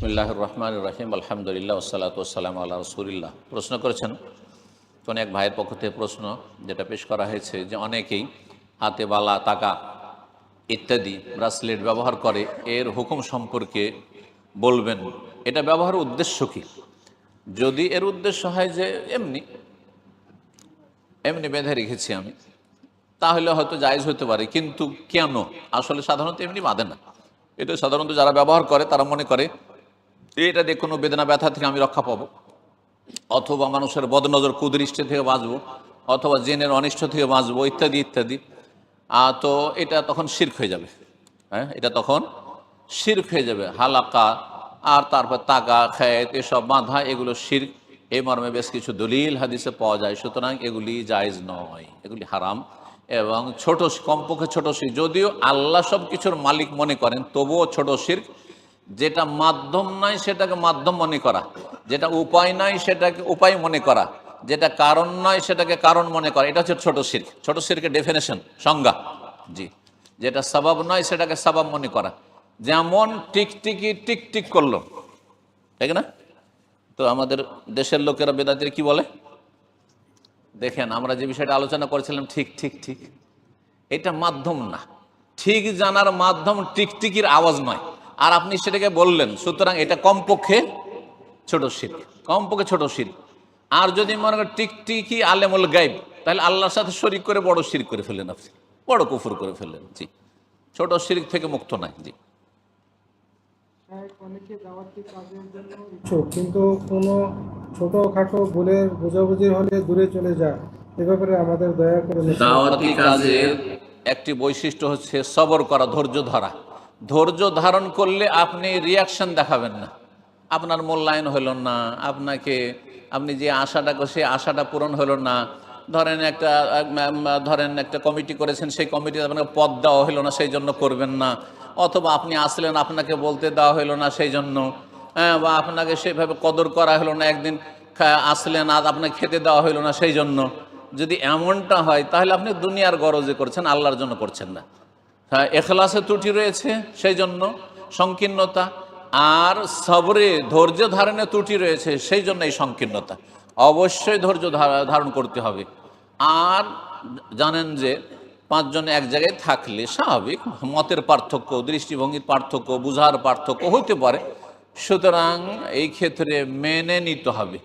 বিসমিল্লাহ রহমান রহিম আলহামদুলিল্লাহ ওসালাত ওসালাম আল্লাহ রসুলিল্লাহ। প্রশ্ন করেছেন কোন এক ভাইয়ের পক্ষ থেকে প্রশ্ন যেটা পেশ করা হয়েছে যে অনেকেই হাতে বালা টাকা ইত্যাদি ব্রাসলেট ব্যবহার করে, এর হুকুম সম্পর্কে বলবেন। এটা ব্যবহারের উদ্দেশ্য কী? যদি এর উদ্দেশ্য হয় যে এমনি এমনি বেঁধে রেখেছি আমি, তাহলে হয়তো জায়েজ হতে পারে, কিন্তু কেন? আসলে সাধারণত এমনি বাঁধে না। এটা সাধারণত যারা ব্যবহার করে, তারা মনে করে এটা দিয়ে কোনো বেদনা, ব্যথা থেকে আমি রক্ষা পাবো। অথবা মানুষের বদনজর, কুদৃষ্টি থেকে বাঁচবো, অথবা জেনের অনিষ্ট থেকে বাঁচবো, ইত্যাদি ইত্যাদি। তো এটা তখন শির্ক হয়ে যাবে। হ্যাঁ এটা তখন শির্ক হয়ে যাবে। হালাকা, আর তারপর তাকা খেত এসব বাঁধা, এগুলো শির্ক। এই মর্মে বেশ কিছু দলিল হাদিসে পাওয়া যায়। সুতরাং এগুলি জায়েজ নয়, এগুলি হারাম। এবং ছোট, কমপক্ষে ছোট শির যদিও আল্লাহ সব কিছুর মালিক মনে করেন, তবুও ছোট শির্ক যেটা মাধ্যম নয় সেটাকে মাধ্যম মনে করা। যেটা উপায় নয় সেটাকে উপায় মনে করা। যেটা কারণ নয় সেটাকে কারণ মনে করা। এটা হচ্ছে ছোট শির্ক। ছোট শিরকের ডেফিনেশন সংজ্ঞা। জি। যেটা সবাব নয় সেটাকে সবাব মনে করা। যেমন টিকটিকি টিকটিক করল। ঠিক না? তো আমাদের দেশের লোকেরা বেদাতির কি বলে? দেখেন, আমরা যে বিষয়টা আলোচনা করেছিলাম, ঠিক ঠিক ঠিক। এটা মাধ্যম না। ঠিক জানার মাধ্যম টিকটিকির আওয়াজ নয়। আর আপনি সেটাকে বললেন সুতরাং এটা কমপক্ষে ছোট শির কমপক্ষে ছোট শির আর যদি মনে করেন টিকটিকি আলেমুল গাইব তাহলে আল্লাহর সাথে শরিক করে বড় শির করে ফেললেন আপনি। বড় কুফুর করে ফেললেন জি। ছোট শিরিক থেকে মুক্ত নাই জি। কিন্তু কোনো ছোটখাটো ভুলের বোঝাবুঝি হলে দূরে চলে যায় এ ব্যাপারে আমাদের দয়া করে দাওয়াতি কাজের একটি বৈশিষ্ট্য হচ্ছে সবর করা ধৈর্য ধরা। ধৈর্য ধারণ করলে আপনি রিয়াকশন দেখাবেন না। আপনার মূল্যায়ন হলো না আপনাকে আপনি যে আশাটা সেই আশাটা পূরণ হলো না। ধরেন একটা ধরেন একটা কমিটি করেছেন সেই কমিটিতে আপনাকে পদ দেওয়া হলো না সেই জন্য করবেন না। অথবা আপনি আসলেন আপনাকে বলতে দেওয়া হলো না সেই জন্য। হ্যাঁ, বা আপনাকে সেভাবে কদর করা হলো না একদিন আসলেন আজ আপনাকে খেতে দেওয়া হলো না সেই জন্য। যদি এমনটা হয় তাহলে আপনি দুনিয়ার গরজে করছেন আল্লাহর জন্য করছেন না। হ্যাঁ এখলাসে ত্রুটি রয়েছে সেই জন্য সংকীর্ণতা। আর সবরে ধৈর্য ধারণে ত্রুটি রয়েছে সেই জন্য এই সংকীর্ণতা। অবশ্যই ধৈর্য ধারণ করতে হবে। আর জানেন যে পাঁচজন এক জায়গায় থাকলে স্বাভাবিক, মতের পার্থক্য, দৃষ্টিভঙ্গির পার্থক্য, বুঝার পার্থক্য হতে পারে। সুতরাং এই ক্ষেত্রে মেনে নিতে হবে,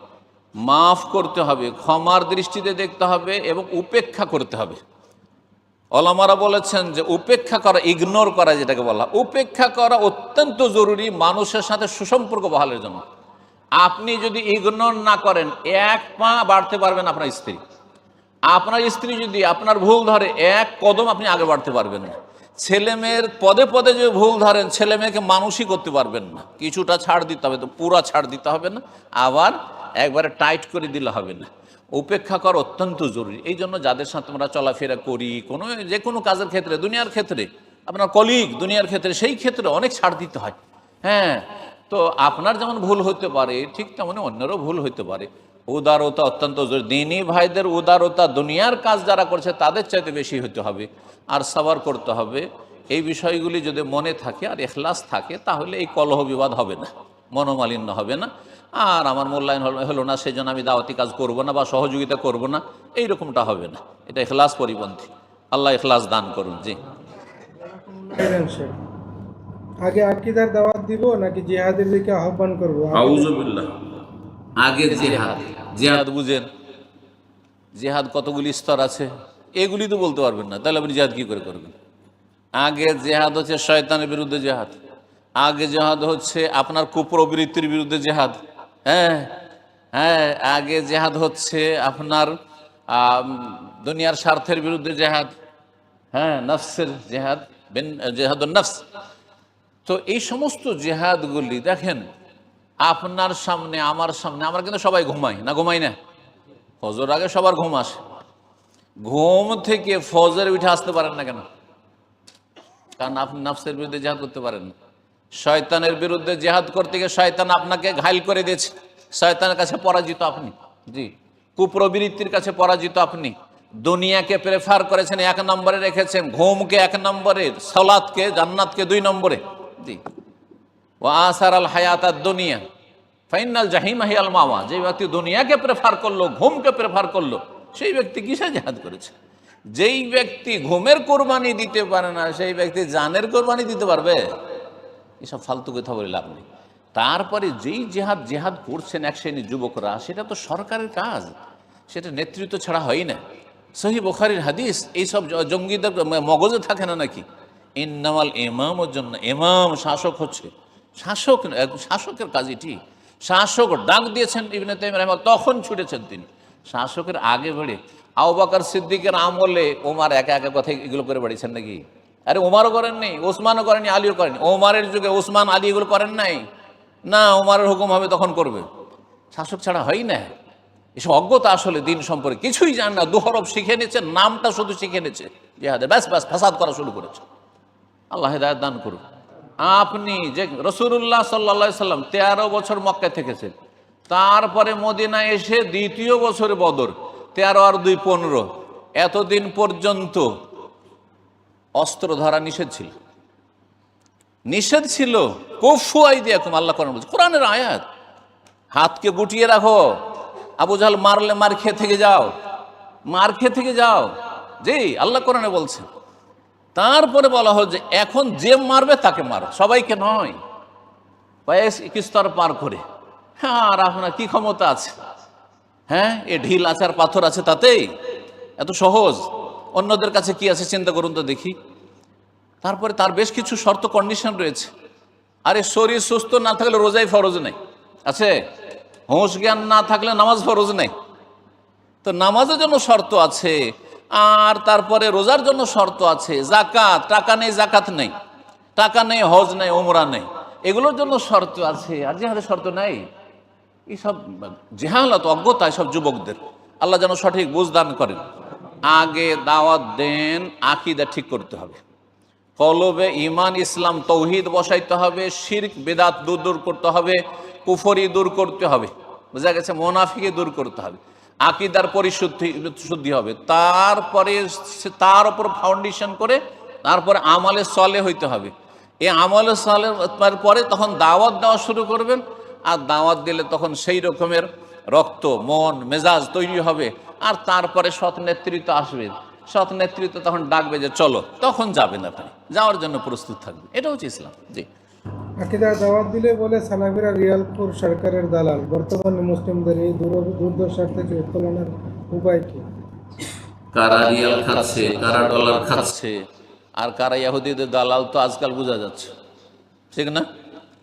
মাফ করতে হবে, ক্ষমার দৃষ্টিতে দেখতে হবে এবং উপেক্ষা করতে হবে। অলামারা বলেছেন যে উপেক্ষা করা ইগনোর করা যেটাকে বলা উপেক্ষা করা অত্যন্ত জরুরি মানুষের সাথে সুসম্পর্ক বহালের জন্য। আপনি যদি ইগনোর না করেন, এক পা বাড়তে পারবেন আপনার স্ত্রী। আপনার স্ত্রী যদি আপনার ভুল ধরে, এক কদম আপনি আগে বাড়তে পারবেন না। ছেলে মেয়ের পদে পদে যে ভুল ধরেন, ছেলে মেয়েকে মানুষই করতে পারবেন না। কিছুটা ছাড় দিতে হবে তো, পুরা ছাড় দিতে হবে না। আবার একবারে টাইট করে দিলে হবে না। উপেক্ষা করা অত্যন্ত জরুরি। এই জন্য যাদের সাথে আমরা চলাফেরা করি, কোনো, যে কোনো কাজের ক্ষেত্রে, দুনিয়ার ক্ষেত্রে, আপনার কলিগ দুনিয়ার ক্ষেত্রে, সেই ক্ষেত্রে অনেক ছাড় দিতে হয়। হ্যাঁ তো আপনার যেমন ভুল হতে পারে, ঠিক তেমনি অন্যেরও ভুল হতে পারে। উদারতা অত্যন্ত জরুরি। দিনী ভাইদের উদারতা দুনিয়ার কাজ যারা করছে, তাদের চাইতে বেশি হতে হবে। আর সাবার করতে হবে। এই বিষয়গুলি যদি মনে থাকে আর এখলাস থাকে, তাহলে এই কলহ বিবাদ হবে না। মনোমালিন্য হবে না। আর আমার মূল্যায়ন হলো- হলো না সেই জন্য আমি দাওয়াতি কাজ করব না বা সহযোগিতা করব না। এই রকমটা হবে না। এটা এখলাস পরিপন্থী। আল্লাহ এখলাস দান করুন জি। আগে আকিদার দাওয়াত দিব নাকি জিহাদের দিকে আহ্বান করব? আউজুবিল্লাহ আগে জেহাদ। জেহাদ বুঝেন। জেহাদ কতগুলি স্তর আছে? এগুলি তো বলতে পারবেন না। তাহলে আপনি জেহাদ কি করে করবেন? আগে জেহাদ হচ্ছে শয়তানের বিরুদ্ধে জেহাদ। আগে জেহাদ হচ্ছে আপনার কুপ্রবৃত্তির বিরুদ্ধে জেহাদ। হ্যাঁ হ্যাঁ আগে জেহাদ হচ্ছে আপনার দুনিয়ার স্বার্থের বিরুদ্ধে জেহাদ। হ্যাঁ নফসের জেহাদ জেহাদ নফস। তো এই সমস্ত জেহাদগুলি দেখেন, আপনার সামনে, আমার সামনে, আমরা কিন্তু সবাই ঘুমাই, না ঘুমাই না? ফজর আগে সবার ঘুম আসে। ঘুম থেকে ফজর উঠে আসতে পারেন না কেন? কারণ আপনি নাফসের বিরুদ্ধে জেহাদ করতে পারেন না। শয়তানের বিরুদ্ধে জেহাদ করতে গিয়ে শয়তান আপনাকে ঘাইল করে দিয়েছে। শয়তানের কাছে পরাজিত আপনি। জি। কুপ্রবৃত্তির কাছে পরাজিত আপনি। দুনিয়াকে প্রেফার করেছেন এক নম্বরে রেখেছেন, ঘুমকে এক নম্বরে সলাদকে জান্নাতকে দুই নম্বরে। জি। ও আসার আল হায়াত আর দুনিয়া। ফাইনাল জাহিম আল মাওয়া। যে ব্যক্তি দুনিয়াকে প্রেফার করল, ঘুমকে প্রেফার করল, সেই ব্যক্তি কিসে জেহাদ করেছে? যেই ব্যক্তি ঘুমের কোরবানি দিতে পারে না, সেই ব্যক্তি জানের কোরবানি দিতে পারবে? এসব ফালতু কথা বলে লাভ নেই। তারপরে যেই জেহাদ জেহাদ করছেন এক শ্রেণির যুবকরা, সেটা তো সরকারের কাজ। সেটা নেতৃত্ব ছাড়া হয় না। সহি বোখারির হাদিস, এইসব জঙ্গিদের মগজে থাকে না নাকি? ইন্নামাল এমামের জন্য এমাম শাসক হচ্ছে। শাসক শাসকের কাজ এটি। শাসক ডাক দিয়েছেন ইবনে তাইম রহমান তখন ছুটেছেন তিনি। শাসকের আগে বেড়ে আউবাকার সিদ্দিকের আমলে ওমার একা একা কথা এগুলো করে বেড়েছেন নাকি? আরে ওমারও করেন করেননি ওসমানও করেনি আলীও করেনি ওমারের যুগে ওসমান, আলী এগুলো করেন নাই? না ওমারের হুকুম হবে, তখন করবে। শাসক ছাড়া হয় না। এসব অজ্ঞতা আসলে দিন সম্পর্কে কিছুই জান না। দুহরব শিখে নিয়েছে, নামটা শুধু শিখে নিয়েছে। জেহাদে ব্যাস ব্যাস, ফাসাদ করা শুরু করেছে। আল্লাহ হেদায়ত দান করুন আপনি যে রসুল্লাহ সাল্লা সাল্লাম তেরো বছর মক্কা থেকেছেন, তারপরে মদিনা এসে দ্বিতীয় বছরে বদর, তেরো আর দুই পনেরো, এতদিন পর্যন্ত অস্ত্র ধরা নিষেধ ছিল। নিষেধ ছিল কফু আইদি এখন আল্লাহ করেন বলছে। কোরআনের আয়াত, হাতকে গুটিয়ে রাখো, আবু জাহাল মারলে মার খেয়ে থেকে যাও, মার খেয়ে থেকে যাও। জি, আল্লাহ কোরআনে বলছেন তারপরে বলা হল যে এখন যে মারবে তাকে মারো, সবাইকে নয়। স্তর পার করে। হ্যাঁ আর আপনার কি ক্ষমতা আছে? হ্যাঁ এ ঢিল আছে আর পাথর আছে তাতেই। এত সহজ। অন্যদের কাছে কি আছে চিন্তা করুন তো দেখি। তারপরে তার বেশ কিছু শর্ত কন্ডিশন রয়েছে। আরে শরীর সুস্থ না থাকলে রোজাই ফরজ নেই। আছে? হোঁশ জ্ঞান না থাকলে নামাজ ফরজ নেই। তো নামাজের জন্য শর্ত আছে, আর তারপরে রোজার জন্য শর্ত আছে জাকাত টাকা নেই জাকাত নেই। টাকা নেই, হজ নেই ওমরা নেই। এগুলোর জন্য শর্ত আছে। আর জেহাদের শর্ত নেই। এইসব জেহালত, অজ্ঞতা, এসব যুবকদের। আল্লাহ যেন সঠিক বুঝদান করেন। আগে দাওয়াত দেন, আকিদা ঠিক করতে হবে। কলবে ইমান ইসলাম, তৌহিদ বসাইতে হবে, শির্ক, বেদাত দূর দূর করতে হবে, কুফরি দূর করতে হবে, বোঝা গেছে? মোনাফিকে দূর করতে হবে। আকিদার পরিশুদ্ধি, শুদ্ধি হবে। তারপরে তার উপর ফাউন্ডেশন করে, তারপরে আমলে সলে হইতে হবে। এই আমলে সলে পরে তখন দাওয়াত দেওয়া শুরু করবেন, আর দাওয়াত দিলে তখন সেই রকমের রক্ত, মন, মেজাজ তৈরি হবে। আর তারপরে সৎ নেতৃত্ব আসবে। সৎ নেতৃত্ব তখন ডাকবে যে চলো। তখন যাবেন আপনি। যাওয়ার জন্য প্রস্তুত থাকবে এটা হচ্ছে ইসলাম। জি। আকিদা দাওয়াত দিলে বলে সালাফিরা রিয়ালপুর সরকারের দালাল। বর্তমানে মুসলিমদের এই দুর্দশার থেকে উত্তোলনের উপায় কি? কারা রিয়াল খাচ্ছে কারা ডলার খাচ্ছে আর কারা ইয়াহুদিদের দালাল তো আজকাল বোঝা যাচ্ছে। ঠিক না?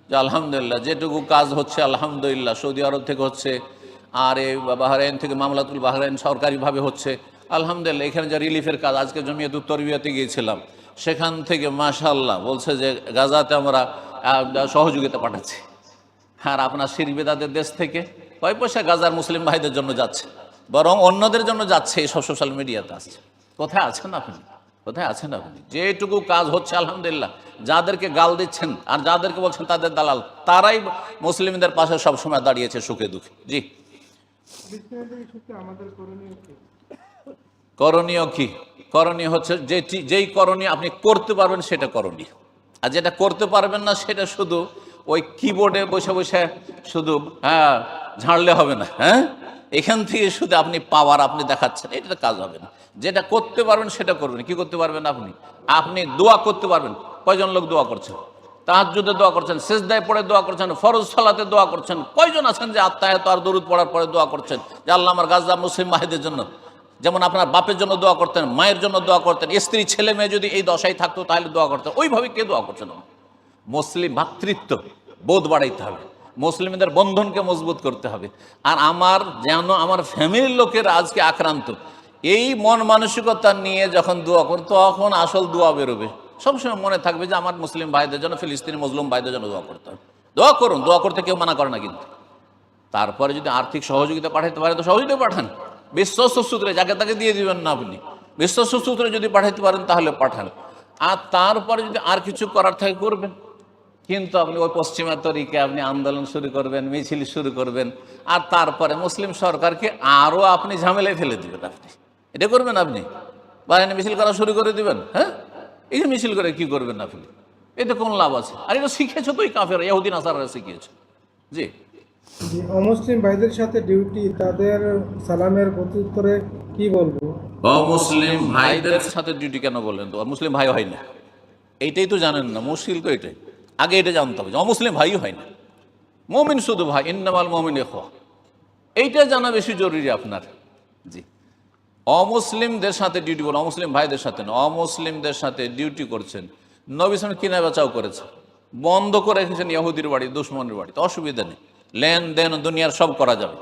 যে আলহামদুলিল্লাহ যেটুকু কাজ হচ্ছে আলহামদুলিল্লাহ সৌদি আরব থেকে হচ্ছে আর এই বাহরাইন থেকে মামলাতুল বাহরাইন সরকারিভাবে হচ্ছে। আলহামদুলিল্লাহ, এখানে যে রিলিফের কাজ, আজকে জমিয়ত উত্তরবিয়াতে গিয়েছিলাম। সেখান থেকে মাশাল্লাহ বলছে যে গাজাতে আমরা সহযোগিতা পাঠাচ্ছি। আর আপনার শিরবেদাদের দেশ থেকে কয় পয়সা গাজার মুসলিম ভাইদের জন্য যাচ্ছে। বরং অন্যদের জন্য যাচ্ছে, এই এইসব সোশ্যাল মিডিয়াতে আসছে। কোথায় আছেন আপনি? কোথায় আছেন আপনি? যেটুকু কাজ হচ্ছে, আলহামদুলিল্লাহ। যাদেরকে গাল দিচ্ছেন আর যাদেরকে বলছেন তাদের দালাল, তারাই মুসলিমদের পাশে সবসময় দাঁড়িয়েছে সুখে দুঃখে। জি। করণীয় কি? করণীয় হচ্ছে যেটি যেই করণীয় আপনি করতে পারবেন সেটা করণীয়। আর যেটা করতে পারবেন না সেটা শুধু ওই কিবোর্ডে বসে বসে শুধু হ্যাঁ ঝাড়লে হবে না হ্যাঁ? এখান থেকে শুধু আপনি পাওয়ার আপনি দেখাচ্ছেন এটা কাজ হবে না। যেটা করতে পারবেন সেটা করবেন কি করতে পারবেন আপনি? আপনি দোয়া করতে পারবেন। কয়জন লোক দোয়া করছেন তাহাজুদে দোয়া করছেন, সেজদায় পড়ে দোয়া করছেন, ফরজ সালাতে দোয়া করছেন। কয়জন আছেন যে আত্মায়ত আর দরুদ পড়ার পরে দোয়া করছেন? যে আল্লাহ আমার গাজা মুসলিম মাহিদের জন্য। যেমন আপনার বাপের জন্য দোয়া করতেন, মায়ের জন্য দোয়া করতেন, স্ত্রী, ছেলে, মেয়ে যদি এই দশায় থাকতো তাহলে দোয়া করতেন। ওইভাবে কে দোয়া করছেন? মুসলিম ভাতৃত্ব, বোধ বাড়াইতে হবে। মুসলিমদের বন্ধনকে মজবুত করতে হবে। আর আমার যেন আমার ফ্যামিলির লোকের আজকে আক্রান্ত, এই মন মানসিকতা নিয়ে যখন দোয়া করুন তখন আসল দোয়া বেরোবে। সবসময় মনে থাকবে যে আমার মুসলিম ভাইদের জন্য, ফিলিস্তিনি মুসলিম ভাইদের জন্য দোয়া করতে হবে। দোয়া করুন, দোয়া করতে কেউ মানা করে না কিন্তু। তারপরে যদি আর্থিক সহযোগিতা পাঠাতে পারে, তো সহযোগিতা পাঠান। বিশ্বস্ত সূত্রে, যাকে তাকে দিয়ে দিবেন না আপনি। বিশ্বস্ত সূত্রে যদি পাঠাতে পারেন, তাহলে পাঠান। আর তারপরে যদি আর কিছু করার থাকে, করবেন। কিন্তু আপনি ওই পশ্চিমা তরিকে আপনি আন্দোলন শুরু করবেন, মিছিল শুরু করবেন, আর তারপরে মুসলিম সরকারকে আরও আপনি ঝামেলায় ফেলে দিবেন আপনি। এটা করবেন আপনি? বাহিনী মিছিল করা শুরু করে দিবেন হ্যাঁ? এই যে মিছিল করে কি করবেন না আপনি? এতে কোন লাভ আছে? আর এটা শিখেছো তো ওই কাফের ইহুদিন আসারা শিখিয়েছে। জি। অমুসলিম ভাইদের সাথে ডিউটি তাদের সালামের প্রত্যুত্তরে কি বলব? অমুসলিম ভাইদের সাথে ডিউটি কেন বললেন তো? মুসলিম ভাই হয় না। এইটাই তো জানেন না মুশকিল তো এটাই। আগে এটা জানতে হবে যে অমুসলিম ভাইও হয় না। মমিন শুধু ভাই ইন্নামাল মমিন এখ এইটা জানা বেশি জরুরি আপনার। জি। অমুসলিমদের সাথে ডিউটি বলো অমুসলিম ভাইদের সাথে না, অমুসলিমদের সাথে ডিউটি করছেন। নবী সালাম কিনা বেচাও করেছে? বন্ধ করে রেখেছেন ইহুদির বাড়ি, দুশ্মনের বাড়িতে, অসুবিধা নেই। লেনদেন দুনিয়ার সব করা যাবে।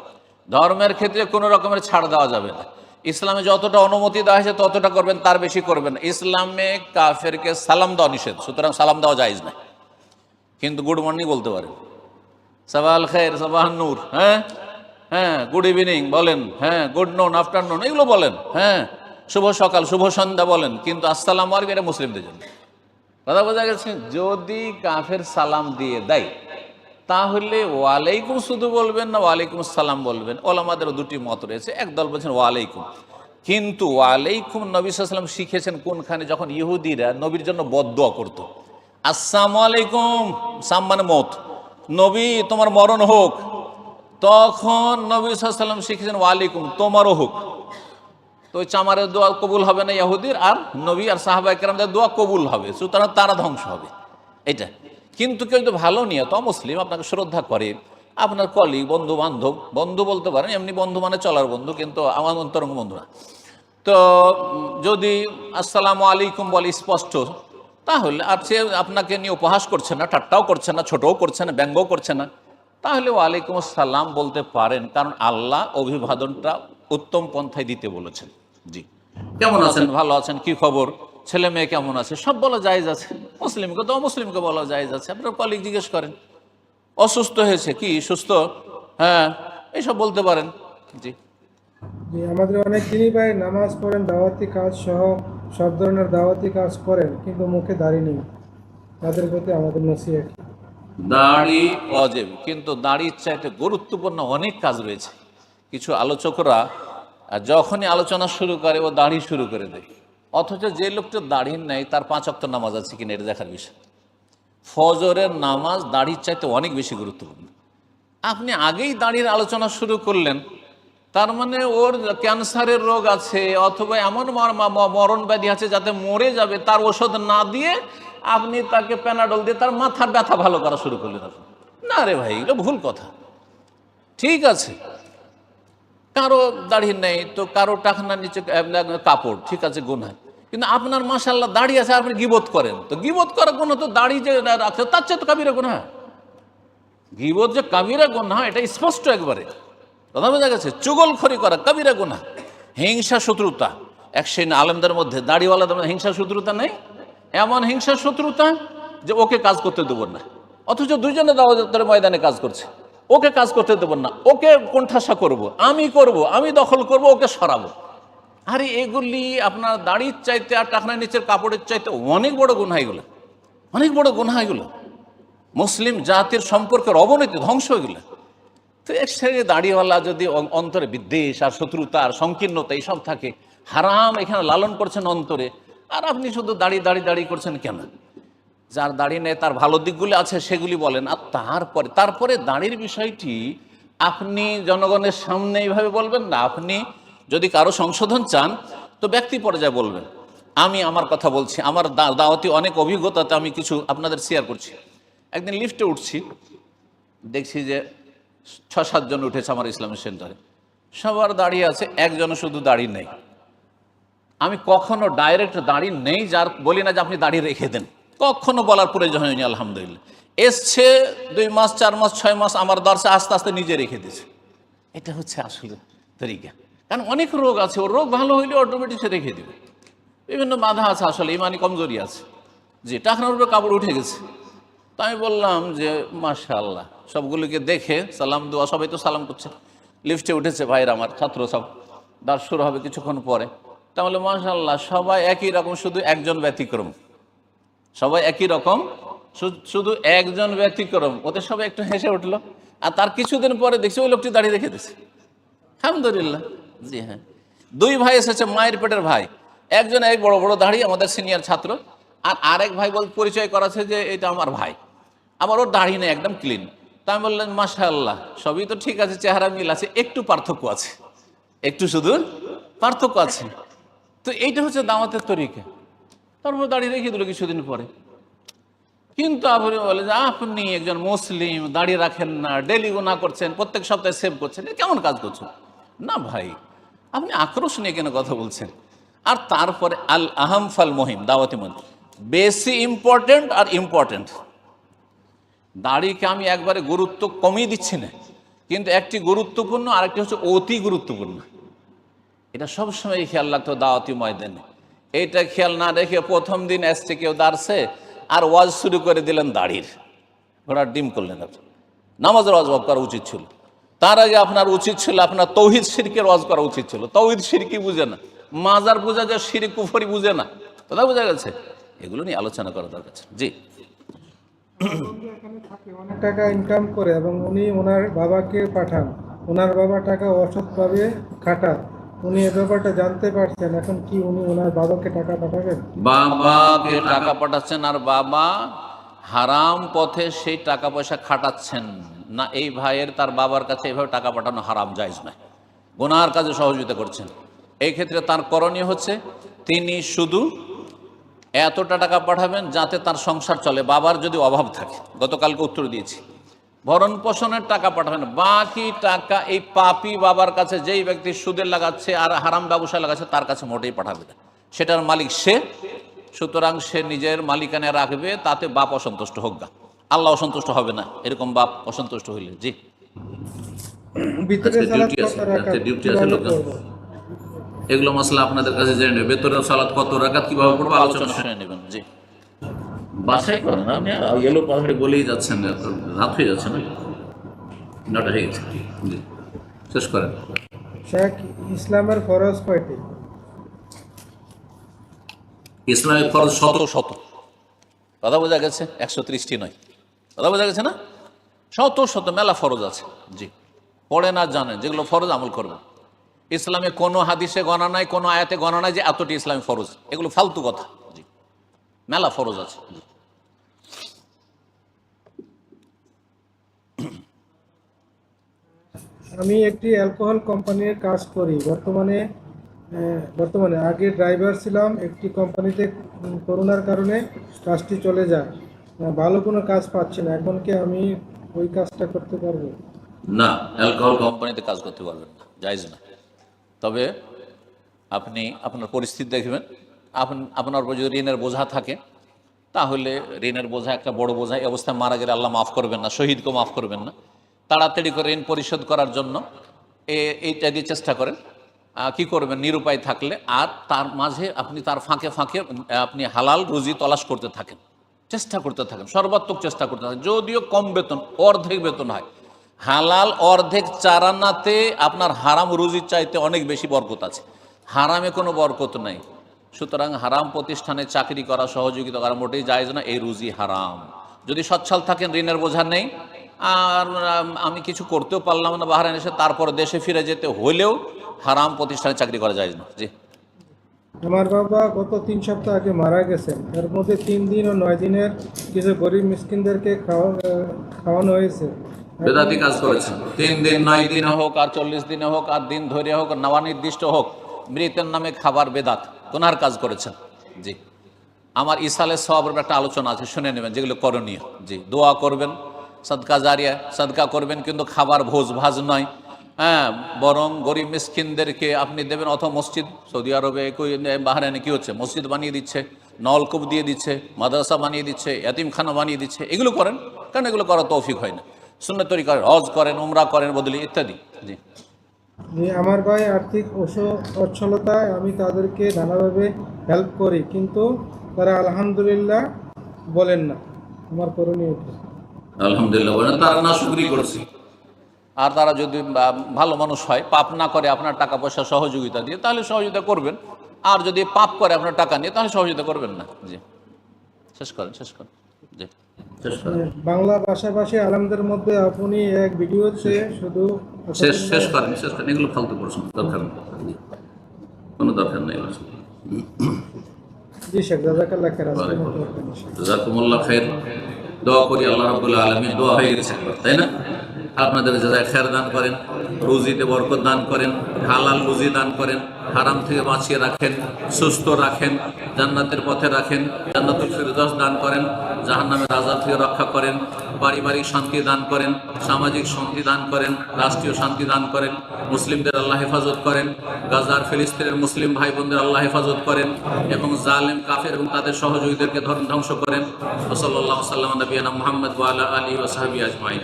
ধর্মের ক্ষেত্রে কোনো রকমের ছাড় দেওয়া যাবে না। ইসলামে যতটা অনুমতি দেওয়া হয়েছে, ততটা করবেন, তার বেশি করবেন ইসলামে কাফেরকে সালাম দেওয়া নিষেধ, সুতরাং সালাম দেওয়া যায়জ না কিন্তু গুড মর্নিং বলতে পারেন। সবাল খের সবাহ নূর হ্যাঁ? হ্যাঁ গুড ইভিনিং বলেন হ্যাঁ গুড নুন আফটারনুন এগুলো বলেন হ্যাঁ শুভ সকাল, শুভ সন্ধ্যা বলেন, কিন্তু আসসালাম আলাইকুম, এটা মুসলিমদের জন্য। কথা বোঝা গেছে? যদি কাফের সালাম দিয়ে দেয়, তাহলে ওয়ালাইকুম শুধু বলবেন না ওয়ালাইকুম সালাম বলবেন। ওলামাদের দুটি মত রয়েছে, একদল বলছেন ওয়ালাইকুম। কিন্তু ওয়ালাইকুম নবী সাল্লাম শিখেছেন কোনখানে? যখন ইহুদিরা নবীর জন্য বদোয়া করত। আসসালামু আলাইকুম, সাম মানে মত। নবী, তোমার মরণ হোক তখন নবী সাল্লাম শিখেছেন ওয়ালাইকুম, তোমারও হোক। তো চামারের দোয়া কবুল হবে না ইয়াহুদির, আর নবী আর সাহাবা একরামদের দোয়া কবুল হবে, সুতরাং তারা ধ্বংস হবে। এটা। কিন্তু কেউ যদি ভালো নিয়ত মুসলিম আপনাকে শ্রদ্ধা করে, আপনার কলিগ বন্ধু বান্ধব বন্ধু বলতে পারেন, এমনি বন্ধু মানে চলার বন্ধু, কিন্তু আমার অন্তরঙ্গ বন্ধু না। তো যদি আসসালামু আলাইকুম বলে স্পষ্ট, তাহলে আর সে আপনাকে নিয়ে উপহাস করছে না, ঠাট্টাও করছে না, ছোটও করছে না, ব্যঙ্গও করছে না। তাহলে ওয়ালাইকুম আসসালাম বলতে পারেন, কারণ আল্লাহ অভিবাদনটা উত্তম পন্থায় দিতে বলেছেন। জি। কেমন আছেন? ভালো আছেন? কি খবর? ছেলে মেয়ে কেমন আছে? সব বলা জায়েজ আছে। মুসলিমকে তো অমুসলিমকে বলা জায়েজ আছে। আপনার কলিগ জিজ্ঞেস করেন, অসুস্থ হয়েছে কি? সুস্থ? হ্যাঁ এইসব বলতে পারেন। জি, আমাদের অনেক দিনই ভাই নামাজ পড়েন, দাওয়াতি কাজ সহ সব ধরনের দাওয়াতি কাজ করেন, কিন্তু মুখে দাড়ি নেই। তাদের প্রতি আমাদের নসিহত। দাড়ি অজেব। কিন্তু দাড়ির চাইতে গুরুত্বপূর্ণ অনেক কাজ রয়েছে। কিছু আলোচকরা যখনই আলোচনা শুরু করে, ও দাড়ি শুরু করে দেয়। অথচ যে লোকটা দাড়ি নেই, তার পাঁচ অক্ট নামাজ আছে কিনা এটা দেখার বিষয়। ফজরের নামাজ দাড়ির চাইতে অনেক বেশি গুরুত্বপূর্ণ। আপনি আগেই দাড়ির আলোচনা শুরু করলেন, তার মানে ওর ক্যান্সারের রোগ আছে, অথবা এমন মরণ ব্যাধি আছে যাতে মরে যাবে, তার ওষুধ না দিয়ে আপনি তাকে প্যানাডল দিয়ে তার মাথার ব্যথা ভালো করা শুরু করলেন না রে ভাই, এগুলো ভুল কথা। ঠিক আছে। কারও দাড়ি নেই তো কারও টাকনার নিচে কাপড়, ঠিক আছে গোনা কিন্তু আপনার মাসাল্লাহ দাড়ি আছে, আপনি গিবত করেন। তো গিবত করার কোনো তো দাড়ি যে রাখছে তার চেয়ে তো কাবিরা গুনাহ গিবত যে কাবিরা গোনা, এটা স্পষ্ট একবারে। কথা বোঝা গেছে, চুগলখড়ি করা কাবিরা গোনা। হিংসা শত্রুতা। এক শ্রেণি আলেমদের মধ্যে দাড়িওয়ালাদের হিংসা শত্রুতা নেই। এমন হিংসা শত্রুতা যে ওকে কাজ করতে দেবো না। অথচ দুজনে দাওয়াতের ময়দানে কাজ করছে। ওকে কাজ করতে দেবো না। ওকে কোণঠাসা করব। আমি করব, আমি দখল করব, ওকে সরাবো। আরে এগুলি আপনার দাড়ির চাইতে আর টাকনা নিচের কাপড়ের চাইতে অনেক বড় গুণা এগুলো। অনেক বড় গুণা এগুলো। মুসলিম জাতির সম্পর্কের অবনতি ধ্বংস এগুলো। তো এক শ্রেণি দাড়িওয়ালা যদি অন্তরে বিদ্বেষ আর শত্রুতা আর সংকীর্ণতা এইসব থাকে, হারাম এখানে লালন করছেন অন্তরে। আর আপনি শুধু দাড়ি দাড়ি দাড়ি করছেন কেন? যার দাড়ি নেই, তার ভালো দিকগুলি আছে, সেগুলি বলেন। আর তারপরে তারপরে দাঁড়ির বিষয়টি আপনি জনগণের সামনে এইভাবে বলবেন না। আপনি যদি কারও সংশোধন চান, তো ব্যক্তি পর্যায়ে বলবেন, আমি আমার কথা বলছি, আমার দাওয়াতি অনেক অভিজ্ঞতাতে আমি কিছু আপনাদের শেয়ার করছি। একদিন লিফটে উঠছি, দেখছি যে ছ সাতজন উঠেছে আমার ইসলামিক সেন্টারে। সবার দাঁড়িয়ে আছে একজনও শুধু দাড়ি নেই। আমি কখনো ডাইরেক্ট দাড়ি নেই, যার বলি না যে আপনি দাড়ি রেখে দেন। কখনো বলার প্রয়োজন হয়নি, আলহামদুলিল্লাহ। এসছে দুই মাস, চার মাস, ছয় মাস, আমার দর্শে আস্তে আস্তে নিজে রেখে দিয়েছে। এটা হচ্ছে আসলে তরিকা। কারণ অনেক রোগ আছে, ও রোগ ভালো হইলে অটোমেটিক সে রেখে দেবে। বিভিন্ন বাধা আছে আসলে, ইমানি কমজোরি আছে। যে টাকনার উপরে কাপড় উঠে গেছে। তো আমি বললাম যে, মাশাআল্লাহ, সবগুলোকে দেখে সালাম, দোয়া, সবাই তো সালাম করছে। লিফটে উঠেছে ভাইয়ের আমার ছাত্র সব। দাস শুরু হবে কিছুক্ষণ পরে। তাহলে মাশাআল্লাহ, সবাই একই রকম, শুধু একজন ব্যতিক্রম। সবাই একই রকম শুধু একজন ব্যতিক্রম। ওদের সবাই একটু হেসে উঠল। আর তার কিছুদিন পরে দেখছি ওই লোকটি দাঁড়িয়ে রেখে দিয়েছে। আলহামদুলিল্লাহ। জি হ্যাঁ। দুই ভাই এসেছে, মায়ের পেটের ভাই। একজন এক বড় বড় দাড়ি আমাদের সিনিয়র ছাত্র। আর আরেক ভাই বল, পরিচয় করাছে যে এটা আমার ভাই। আমার ওর দাড়ি নেই, একদম ক্লিন তা আমি বললেন মাশা আল্লাহ সবই তো ঠিক আছে, চেহারা মিল আছে, একটু পার্থক্য আছে। একটু শুধু পার্থক্য আছে। তো এইটা হচ্ছে দাওয়াতের তরিকা। তারপর দাঁড়িয়ে রেখে দিল কিছুদিন পরে। কিন্তু আপনি বলে যে, আপনি একজন মুসলিম, দাঁড়িয়ে রাখেন না ডেলি গুণা করছেন, প্রত্যেক সপ্তাহে সেভ করছেন কেমন কাজ করছেন না ভাই, আপনি আক্রোশ নিয়ে কেন কথা বলছেন? আর তারপরে, আল আহম ফাল মহিম, দাওয়াতি মন্ত্র বেশি ইম্পর্টেন্ট আর ইম্পর্টেন্ট দাড়িকে আমি একবারে গুরুত্ব কমিয়ে দিচ্ছি না, কিন্তু একটি গুরুত্বপূর্ণ, আরেকটি হচ্ছে অতি গুরুত্বপূর্ণ। এটা সবসময় খেয়াল রাখতো দাওয়াতি ময়দানে। এইটা খেয়াল না রেখে প্রথম দিন এসছে কেউ দাঁড়ছে, আর ওয়াজ শুরু করে দিলেন দাড়ির। ঘোড়ার ডিম করলেন আপনি নামাজের ওয়াজ করা উচিত ছিল। তার আগে আপনার উচিত ছিল, আপনার তৌহিদ শিরকের ওয়াজ করা উচিত ছিল। তৌহিদ শিরকি বুঝে না। মাজার বুঝা যায় শিরিক কুফরি বুঝে না। কথা বোঝা গেছে? এগুলো নিয়ে আলোচনা করা দরকার। জি। অনেক টাকা ইনকাম করে এবং উনি ওনার বাবাকে পাঠান। ওনার বাবা টাকা অসৎভাবে খাটান। উনি এ ব্যাপারটা জানতে পারছেন, এখন কি উনি ওনার বাবাকে টাকা পাঠাবেন? বাবাকে টাকা পাঠাচ্ছেন আর বাবা হারাম পথে সেই টাকা পয়সা খাটাচ্ছেন। না, এই ভাইয়ের তার বাবার কাছে এইভাবে টাকা পাঠানো হারাম, জায়জ নয়। গুনার কাজে সহযোগিতা করছেন। এই ক্ষেত্রে তার করণীয় হচ্ছে তিনি শুধু এতটা টাকা পাঠাবেন যাতে তার সংসার চলে। বাবার যদি অভাব থাকে, গতকালকে উত্তর দিয়েছি ভরণ পোষণের টাকা পাঠাবেন। বাকি টাকা এই পাপি বাবার কাছে যেই ব্যক্তি সুদের লাগাচ্ছে আর হারাম ব্যবসা লাগাচ্ছে তার কাছে মোটেই পাঠাবে না। সেটার মালিক সে সুতরাং সে নিজের মালিকানে রাখবে তাতে বাপ অসন্তুষ্ট হোক গা। আল্লাহ অসন্তুষ্ট হবে না এরকম বাপ অসন্তুষ্ট হইলে। জি। ভিতরে রাখাত? এগুলো মশলা আপনাদের কাছে জেনে নেবে। বেতনের সালাদ কত রাকাত কীভাবে পড়ব আলোচনা শুনে নেবেন জি। বাসাই করেন আপনি ইয়েলো পাহাড়ে বলেই যাচ্ছেন রাত হয়ে যাচ্ছে না। নটা হয়ে গেছে। জি। শেষ করেন। শেখ ইসলামের ফরজ কয়টি? ইসলামের ফরজ শত। শত কথা বোঝা গেছে? একশো ত্রিশটি নয়। কথা বোঝা গেছে না? শত শত মেলা ফরজ আছে। জি। পড়ে না জানেন যেগুলো ফরজ আমল করবে। ইসলামে কোনো হাদিসে গণা নাই কোনো আয়াতে গণা নাই যে এতটি ইসলামী ফরজ। এগুলো ফালতু কথা। জি। মেলা ফরজ আছে। জি। আমি একটি অ্যালকোহল কোম্পানির কাজ করি। বর্তমানে বর্তমানে আগে ড্রাইভার ছিলাম, একটি কোম্পানিতে করোনার কারণে কাজটি চলে যায়। ভালো কোনো কাজ পাচ্ছি না। এখন কি আমি ওই কাজটা করতে পারব? না, অ্যালকোহল কোম্পানিতে কাজ করতে পারবেন না। জায়জ না। তবে আপনি আপনার পরিস্থিতি দেখবেন। আপনি, আপনার উপর যদি ঋণের বোঝা থাকে, তাহলে ঋণের বোঝা একটা বড় বোঝা। এই অবস্থায় মারা গেলে আল্লাহ মাফ করবেন না, শহীদকেও মাফ করবেন না। তাড়াতাড়ি করে ঋণ পরিশোধ করার জন্য এইটা দিয়ে চেষ্টা করেন। কি করবেন? নিরুপায় থাকলে আর তার মাঝে আপনি তার ফাঁকে ফাঁকে আপনি হালাল রুজি তলাশ করতে থাকেন। চেষ্টা করতে থাকেন, সর্বাত্মক চেষ্টা করতে থাকেন। যদিও কম বেতন, অর্ধেক বেতন হয়। হালাল অর্ধেক চারানাতে আপনার হারাম রুজির চাইতে অনেক বেশি বরকত আছে। হারামে কোনো বরকত নাই। সুতরাং হারাম প্রতিষ্ঠানে চাকরি করা, সহযোগিতা করা মোটেই যায় না এই রুজি হারাম। যদি সচ্ছল থাকেন, ঋণের বোঝা নেই। আর আমি কিছু করতেও পারলাম না বাহারান এসে তারপর দেশে ফিরে যেতে হলেও হারাম প্রতিষ্ঠানে চাকরি করা যায় না। জি। আমার বাবা গত তিন সপ্তাহ আগে মারা গেছেন। এর মধ্যে তিন দিন ও নয় দিনের কিছু গরিব মিসকিনদেরকে খাওয়া খাওয়ানো হয়েছে। বেদাতি কাজ করেছেন তিন দিন নয় দিনে হোক আর চল্লিশ দিনে হোক আর দিন ধরে হোক নামা নির্দিষ্ট হোক মৃতের নামে খাবার বেদাত কোনার কাজ করেছেন। জি। আমার ইসালের সবের একটা আলোচনা আছে শুনে নেবেন যেগুলো করণীয়। জি দোয়া করবেন। সদকা জারিয়া, সদকা করবেন কিন্তু খাবার ভোজ ভাজ নয়। হ্যাঁ বরং গরিব মিসকিনদেরকে আপনি দেবেন অথবা মসজিদ, সৌদি আরবে কই বাহারানে কি হচ্ছে? মসজিদ বানিয়ে দিচ্ছে, নলকূপ দিয়ে দিচ্ছে, মাদ্রাসা বানিয়ে দিচ্ছে, এতিমখানা বানিয়ে দিচ্ছে, এগুলো করেন, কারণ এগুলো করা তৌফিক হয় না। শূন্য তৈরি করেন, হজ করেন, উমরা করেন, বদলি ইত্যাদি। জি। আমার ভাই আর্থিক অস- অচ্ছলতায় আমি তাদেরকে নানাভাবে হেল্প করি, কিন্তু তারা আলহামদুলিল্লাহ বলেন না। আমার করণীয়? আলহামদুলিল্লাহ বলেন তারা না শুকরি করছি। আর তারা যদি ভালো মানুষ হয় পাপ না করে আপনার টাকা পয়সা সহযোগিতা দিয়ে তাহলে সহযোগিতা করবেন। আর যদি পাপ করে আপনার টাকা নিয়ে তাহলে সহযোগিতা করবেন না। জি। শেষ করেন শেষ করেন। জি। বাংলা ভাষাভাষী আলমদের মধ্যে আপনি এক ভিডিওতে শুধু শেষ শেষ করেন শেষ করেন। এগুলো ফালতু প্রশ্ন দরকার নেই। কোনো দরকার নেই জি শেখ জাজাকাল্লাহ খের আজকের মতো এখানে শেষ। জাকুমুল্লাহ খের দোয়া করি আল্লাহ রাবুল্লাহ আলমী দোয়া হয়ে গেছে তাই না? আপনাদের যারা খের দান করেন, রুজিতে বরকত দান করেন, হালাল রুজি দান করেন, হারাম থেকে বাঁচিয়ে রাখেন, সুস্থ রাখেন, জান্নাতের পথে রাখেন, জান্নাতুল ফিরদাস দান করেন, জাহান্নামের আজাদ থেকে রক্ষা করেন পারিবারিক শান্তি দান করেন, সামাজিক শান্তি দান করেন, রাষ্ট্রীয় শান্তি দান করেন, মুসলিমদের আল্লাহ হেফাজত করেন, গাজার, ফিলিস্তিনের মুসলিম ভাই বোনদের আল্লাহ হেফাজত করেন এবং জালেম, কাফের এবং তাদের সহযোগীদেরকে ধর্ম ধ্বংস করেন ওসল্লাহ সাল্লাম নবীনা মোহাম্মদ ওয়ালা আলী ওসাহাবি আজমাইন।